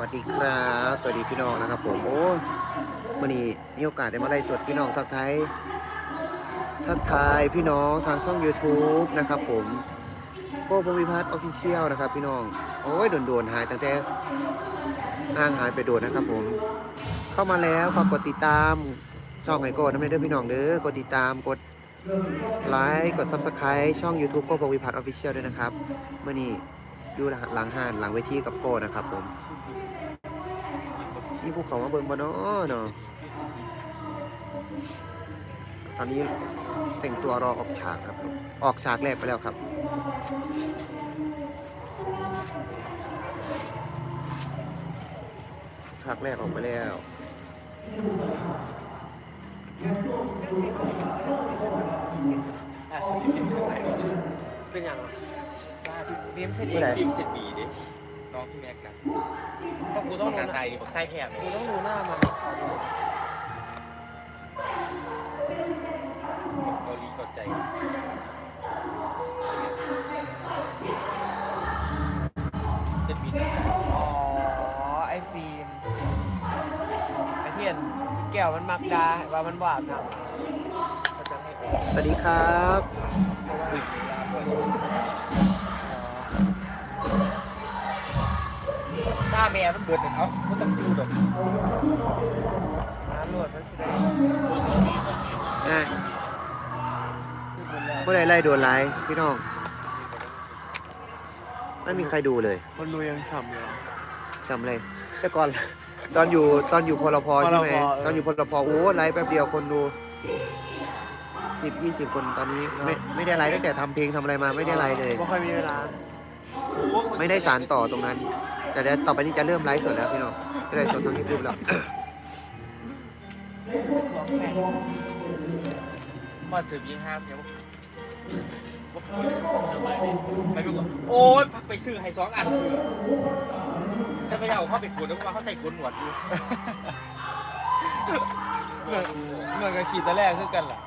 สวัสดีครับ สวัสดีพี่น้องนะครับผมโอ้ยวันนี้มีโอกาสได้มาไล่สดพี่น้องทักทายทักทายพี่น้องทางช่อง YouTube นะครับผมโก้พงวิพัฒน์ออฟฟิเชียลนะครับ พี่น้องโอ้ยโดนๆหายตั้งแต่ห่างหายไปโดนนะครับผม เข้ามาแล้วฝากกดติดตามช่องไอโก้น้ำเด้อพี่น้องเด้อกดติดตามกดไลค์กด Subscribe ช่อง YouTube โก้พงวิพัฒน์ออฟฟิเชียลด้วยนะครับเมื่อนี้อยู่หลังห้านหลังเวทีกับโก้นะครับผม นี่ภูเขามาเบิ่งบ่เนาะเนาะตอนนี้แต่งตัวรอออกฉากครับ ออกฉากแรกไปแล้วครับฉากแรกออกไปแล้วอะสวัสดีเป็นข้างไหนเป็นอย่างบ้าที่เรียมเสร็จเอเมื่อไหร่งฟิล์มเสร็จดีดิ น้องพี่แม็กนะต้องกูต้ต้อองงการู้รหใจน้าดิบอกไส้แหบเลยกูต้องรู้หน้ามันเกาหลีกดใจเสร็จบินอ๋อ ไอฟิล์มไอเทียนแก้วมันมักดาว่ามันหวานนะเขาจะให้ไปสวัสดีครับ หน้าแม่มันเบิดเลยเขาไม่ต้องดูดอกน้ำรวดมันสิได้อะขึ้นบนแล้วผู้ใดไล่โดนไล่พี่น้องไม่มีใครดูเลยคนดูยังฉ่ำอยู่จำเลย แต่ก่อน ตอนอยู่ตอนอยู่พลพใช่ไหมพลพเออตอนอยู่พลพโอ้ไลฟ์แป๊บเดียวคนดูสิบยี่สิบคนตอนนี้ไม่ไม่ได้ไลฟ์ตั้งแต่ทำเพลงทำอะไรมาไม่ได้ไลฟ์เลยไม่ค่อยมีเวลาไม่ได้สารต่อตรงนั้น แต่เดี๋ยวต่อไปนี้จะเริ่มไลฟ์สดแล้วพี่น้องจะไลฟ์สดทางยูทูบแล้วของแข่งมาสืบยิงห้ามเนี่ยไปดูก่อนโอ้ยพักไปซื้อให้สองอันถ้าไม่เอาเข้าไปขูดแล้วว่าเขาใส่ขนหนวดอยู่เหมือนเหมือนกับขี่ตะแรกคือกันล่ะ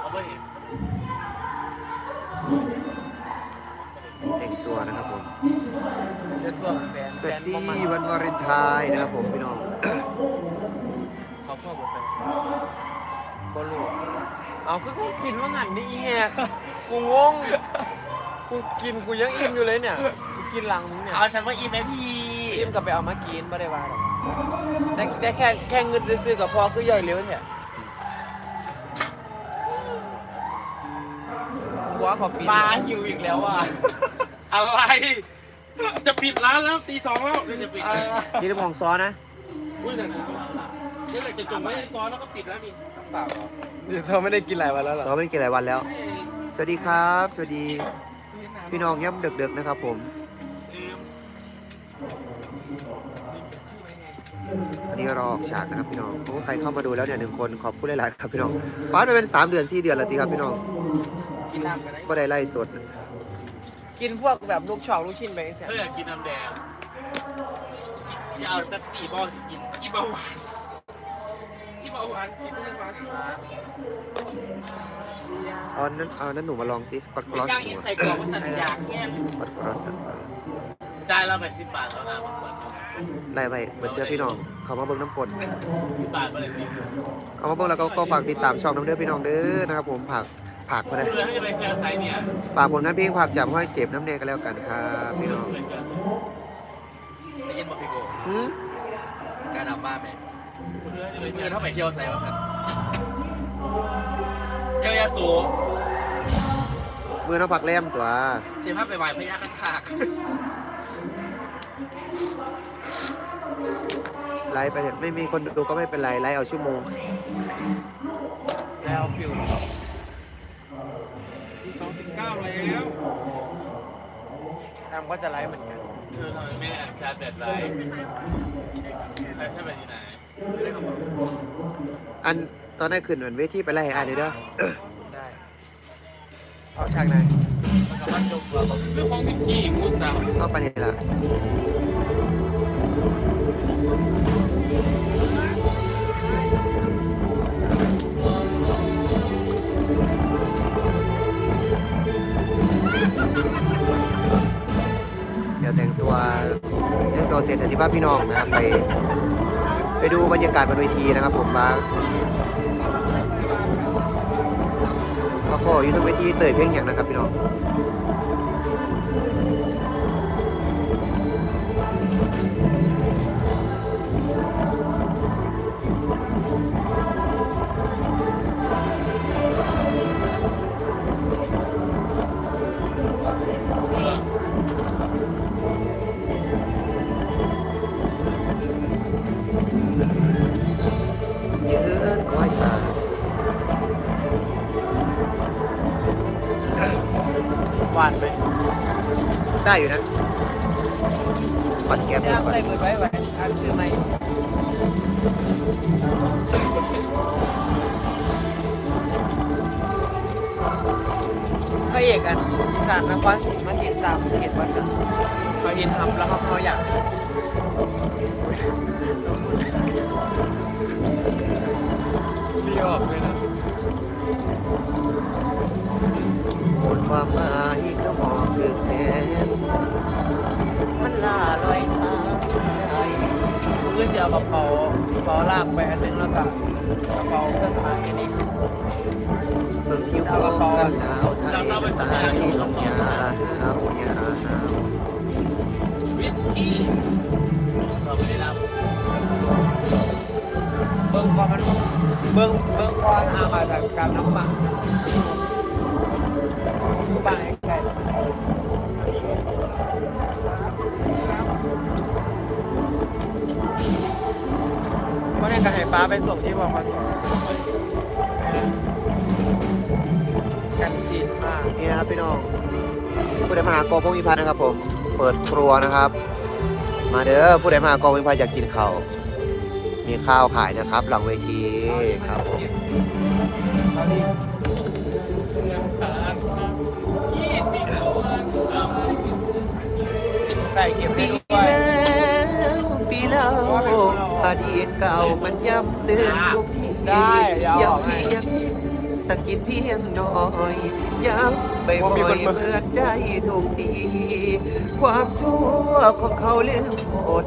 เขาไม่เห็น แต่งตัวนะครับผมจะท่วงแฟนสวัสดีแฟนบ่วันวาเลนไทน์นะครับผมพี่น้องเขาพ่อหมดเลยก็รู้เอาคือกูกินว่างันนี่อีแหกกูงงกูกินกูยังอิ่มอยู่เลยเนี่ยกูกินหลังมึงเนี่ยเอาฉันว่าอีแม่พี่อิ่มกับไปเอามากินไม่ได้ว่าหรอกได้ได้แค่แค่เงินซื้อๆกับพอคือย่อยเร็วเนี่ยหัวขอปีนมาหิวอีกแล้วอะ อะไร จะปิดร้านแล้วตีสองแล้วจะปิดนี่น้ำมองซ้อนนะอุ้ยหนักนี่แหละจะจบไว้ซ้อนแล้วก็ปิดแล้วนี่เปล่าเหรอเดี๋ยวเราไม่ได้กินหลายวันแล้วเหรอซ้อนไม่กี่หลายวันแล้ว สวัสดีครับ สวัสดี พี่น้องย่ำเดึกๆนะครับผมอันนี้รอออกฉากนะครับพี่น้องโอ้ใครเข้ามาดูแล้วเนี่ยหนึ่งคนขอบคุณหลายๆครับพี่น้องป้าไปเป็นสามเดือนสี่เดือนแล้วทีครับพี่น้องกินน้ำกันได้ก็ได้ไล่สด กินพวกแบบลูกช่องลูกชิ้นไปเสียเธออยากกินน้ำแดงจะเอาแบบสี่บอลสิกินอีเบาหวานอีเบาหวานกินไม่หวานเอานั้นเอานั้นหนูมาลองสิกดกรอสย่างหอินูนใส่กรอบว่าสัญญาแก้มกดกรอสเออจ่ายเราไปสิบบาทแล้วนะมันเปิดไล่ไปเปิดเจอพี่น้อง เขามาเบิ่งน้ำกลสิบบาทไปเลยพี่เขามาเบิ่งแล้วก็ก็ฝากติดตามช่องน้ำเด้อพี่น้องเด้อนะครับผมผัก ผักมาได้เพื่อให้ไปแคร์ไซส์เนี่ยฝากผลงานเพลงผักจับห้อยเจ็บน้ำแดงกันแล้วกันครับพี่น้องได้ยินบอกพี่โกหืมการดับบ้านไหมเพื่อให้ไปเงินเท่าไปเที่ยวใส่มาครับเที่ยวยาสูมือน้ำผักแล้มตัว เที่ยวภาพไปไหวพญาคันคากไลฟ์ไปเนี่ยไม่มีคนดูก็ไม่เป็นไรไลฟ์เอาชั่วโมง แล้วฟิว ที่สองสิบเก้าแล้วทำก็จะไลฟ์เหมือนกันเธอทำไมไม่อ่านชาร์จแบตไลน์ใช้ใช้แบตที่ไหนอันตอนนั้นขึ้นเหมือนเวทีไปไล่อ่านเด้อได้ เอาฉากไหนมันกับมันจบแล้วเรื่องของมิกกี้มูสาวก็ไปนี่ ดี๋ยวแต่งตัวแต่งตัวเขาเสร็จอาสิพาพี่น้องนะครับไป ไปดูบรรยากาศบนเวทีนะครับผมว่าว่าก็อยู่ทางเวทีเตยเพลงอย่างนะครับพี่น้อง หวานไหมได้อยู่นะปัดแก้มด้วยก่อนใส่มือไว้ไว้อ่านชื่อไหมพระเอกอันอีสานนครศรีมาติดตามเห็นว่าเขาเห็นทำแล้วเขาเขาอยากเรียกเลยนะหมด ความหมายก็มองเลือกแสงมันล่าลอยตาใจมือจะเอากระเป๋ากระเป๋าลากไปอันนึงแล้วก็กระเป๋าเครื่องขายอันนี้เบิ่งที่หัวกันหนาวไทยตายลงยาหนาวยาหนาววิสกี้เราไม่ได้รับเบิ้งความมันเบิ้งเบิ้งความอามาจากการน้ำหมัก บ้านใกล้ก็เนี่ยกระหายฟ้าไปส่งที่บอคอนกันซีนมากนี่นะครับพี่น้องผู้ใดมาหากองพงพิพัฒน์นะครับผม เปิดครัวนะครับ มาเด้อผู้ใดมาหากองพงพิพัฒน์อยากกินข้าวมีข้าวขายนะครับ หลังเวทีครับผม ใส่เก็บได้ปีด้วแล้วปีแล้วอดีตเก่ามันย้ำเตือนทุกทีได้เดี๋ยวอย้ออกให้ำเพียงนิดสะกิดเพียงน้อยย้ำบ่ว่ามีอคยนๆมาเพื่อใจทุกทีความชั่วของเขาเลืมหมด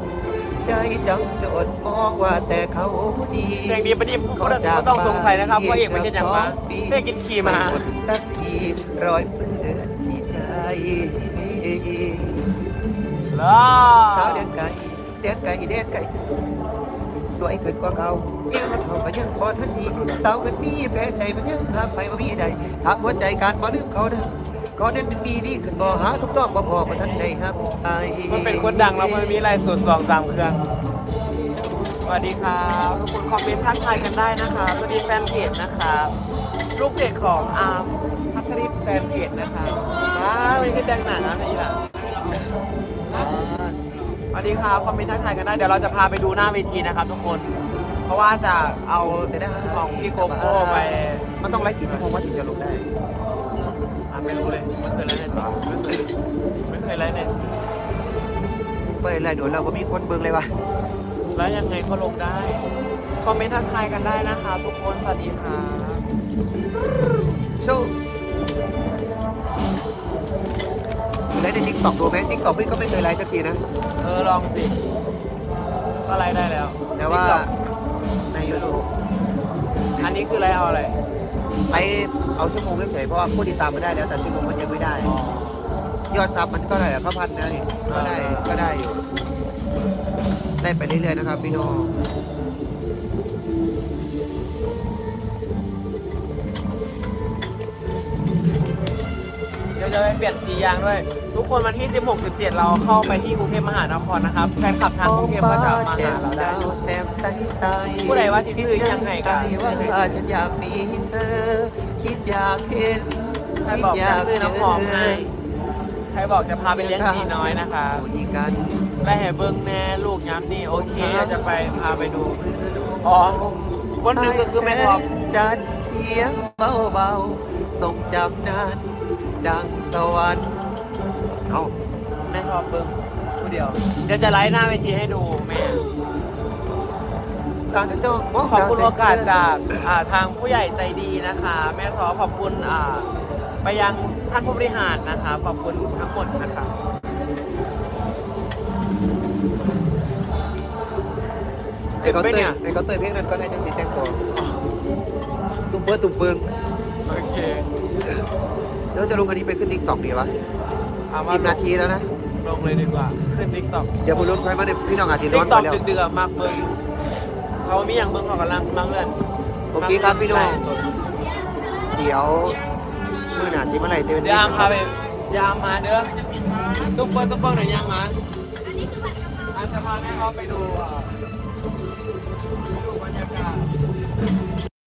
ใจจำจดมองว่าแต่เขาดีเสียงดีประเดิษฐ์ก็ต้องสงสัยนะครับว่าเอกมันจะยังมาได้กินขี่มา สักทีรอยเปื้อนที่ใจ สาวเด็ดไก่เด็ดไก่เด็ดไก่สวยขึ้นกว่าเขาเยี่ยมเขาก็ยังพอทันทีสาวกันนี้แพ้ใจมันยังหาไปบ่มีใดถามหัวใจการบ่ลืมเขาเด้อก็เด่นเป็นปีนี้ขึ้นบ่หาคำตอบบ่พอบ่ทันได้ครับไอ้มันเป็นคนดังแล้วมันมีอะไรสุดสองสามเครื่องสวัสดีครับทุกคนคอมเมนต์ทักทายกันได้นะคะสวัสดีแฟนเพจนะครับลูกเพจของอาร์มพัทริศแฟนเพจนะครับว้าวมีขึ้นแดงหนานะนี่แหละ สวัสดีครับคอมเมนต์ทักทายกันได้เดี๋ยวเราจะพาไปดูหน้าเวทีนะครับทุกคน เพราะว่าจะเอาของพี่โกโก้ไปมันต้องไล่กี่ชั่วโมงว่าถึงจะลงได้อะไม่รู้เลยไม่เคยไลฟ์เน็ตไม่เคยไม่เคยไลฟ์เน็ตเปิดไล่โดนเราก็มีคนเบิ่งเลยว่ะแล้วยังไงก็ลงได้ คอมเมนต์ทักทายกันได้นะคะ ทุกคนสวัสดีค่ะ ไลฟ์ในทิกตอกดูไหมทิกตอกพี่ก็ไม่เคยไลฟ์สักทีนะ เออลองสิก็ไลฟ์ได้แล้วแต่ว่า TikTok ในยูทูบอันนี้คือไลฟ์เอาอะไรไปเอาชั่วโมงเฉยๆเพราะว่าผู้ติดตามมันได้แล้ว แต่ชั่วโมงมันยังไม่ได้ยอดซับมันก็ได้ก็พันนะนี่ก็ได้ก็ได้อยู่ ได้ไปเรื่อยๆนะครับพี่น้อง ดี๋ยวจะไปเปลี่ยนสียางด้วย ทุกคนวันที่ 16 17 เราเข้าไปที่กรุงเทพมหานครนะครับแฟนคลับทางกรุงเทพก็จะมาหาเราได้แซมใสใสผู้ใดว่าสิซื้อยังไงกันว่าฉันอยากมีเธอ คิดอยากเห็นใครบอกจะซื้อน้ำหอมให้ใครบอกจะพาไปเลี้ยงผีน้อยนะคะอีกกันได้เห็นเบิ้งแน่ลูกย้ำนี่โอเคเราจะไปพาไปดู อ๋อคนหนึ่งก็คือแม่ท็อปจันเสียงเบาๆทรงจำนาน ดังสวรรค์เอาแม่ชอบเบิ้งผู้เดียว เดี๋ยวจะไลฟ์หน้าเวทีให้ดูแม่ ต่างจะจ้องมองขอบคุณดวโอกาสจากอ่าทางผู้ใหญ่ใจดีนะคะ แม่ทอขอบคุณอ่าไปยังท่านผู้บริหารนะคะ ขอบคุณทั้งหมดนะคะไอ้เขาไปเตยเนี่ยไอ้เขาเตยเพลงนั้นก็ได้จังสีแจ้งตัวตุ้มเปิ้ลตุ้มเปิงโอเค แล้วจะลงอันนี้เป็นขึ้นติ๊กต็อกดีวะเอามาสิบนาทีแล้วนะ ลงเลยดีกว่า ขึ้นทิกตอกเดี๋ยวพูดรุ่นใครมาเนี่ยพี่น้องอาจจะทิร้อกนตไปอกแล้ว เดือดๆมากเบิ้งเขามีอย่างเบิ้งเขากำลังมังเลื่อนโอเคครับพี่น้องไลฟ์สดเดี๋ยวมือหนาสิเมื่อไหร่เตือนยามพาไปยามมาเด้อตุ๊กเปิ้ลตุ๊กเปิ้ลหน่อยยามมาอันจะพาแม่เขาไปดูอ่า